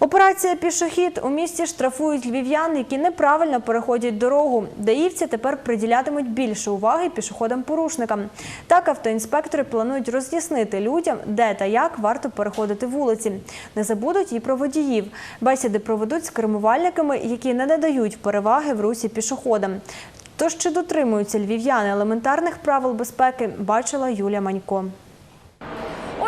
Операція Пішохід у місті штрафують львів'ян, які неправильно переходять дорогу. Даївці тепер приділятимуть більше уваги пішоходам-порушникам. Так автоінспектори планують роз'яснити людям, де та як варто переходити вулиці. Не забудуть і про водіїв. Бесіди проведуть з кермувальниками, які не надають переваги в русі пішоходам. Тож чи дотримуються львів'яни елементарних правил безпеки, бачила Юлія Манько.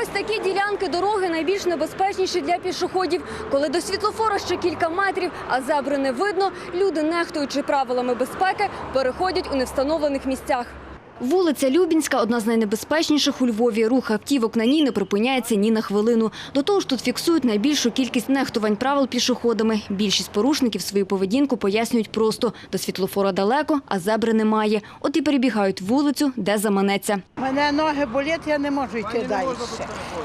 Ось такі ділянки дороги найбільш небезпечніші для пішоходів. Коли до світлофора ще кілька метрів, а зебри не видно, люди, нехтуючи правилами безпеки, переходять у невстановлених місцях. Вулиця Любінська – одна з найнебезпечніших у Львові. Рух автівок на ній не припиняється ні на хвилину. До того ж тут фіксують найбільшу кількість нехтувань правил пішоходами. Більшість порушників свою поведінку пояснюють просто. До світлофора далеко, а зебри немає. От і перебігають вулицю, де заманеться. Мене ноги болять, я не можу йти далі.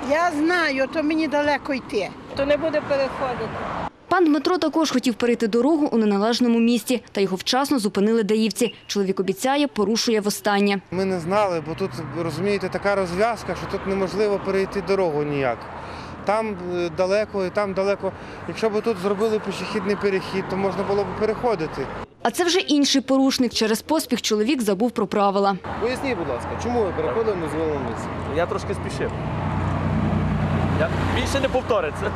Я знаю, то мені далеко йти. то не буде переходити. Пан Дмитро також хотів перейти дорогу у неналежному місці, та його вчасно зупинили даївці. Чоловік обіцяє, порушує востаннє. Ми не знали, бо тут, розумієте, така розв'язка, що тут неможливо перейти дорогу ніяк. Там е, далеко і там далеко. Якщо б тут зробили пішохідний перехід, то можна було б переходити. А це вже інший порушник. Через поспіх чоловік забув про правила. Поясніть, будь ласка, чому ви переходили на місці? Я трошки спішив. Я більше не повториться.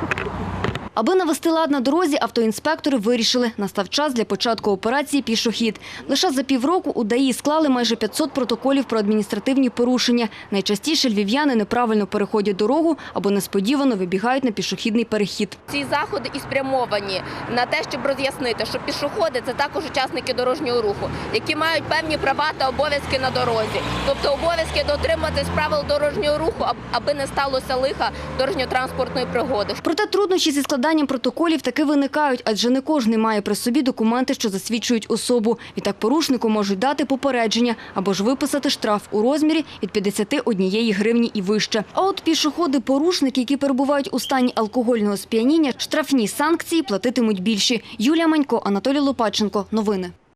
Аби навести лад на дорозі, автоінспектори вирішили, настав час для початку операції «Пішохід». Лише за півроку у ДАІ склали майже 500 протоколів про адміністративні порушення. Найчастіше львів'яни неправильно переходять дорогу або несподівано вибігають на пішохідний перехід. Ці заходи і спрямовані на те, щоб роз'яснити, що пішоходи це також учасники дорожнього руху, які мають певні права та обов'язки на дорозі. Тобто обов'язки дотримуватись правил дорожнього руху, аби не сталося лиха дорожньо-транспортної пригоди. Проте труднощі зі складанням протоколів таки виникають, адже не кожен має при собі документи, що засвідчують особу. Відтак порушнику можуть дати попередження або ж виписати штраф у розмірі від 51 гривні і вище. А от пішоходи-порушники, які перебувають у стані алкогольного сп'яніння, штрафні санкції платитимуть більші. Юлія Манько, Анатолій Лопаченко. Новини.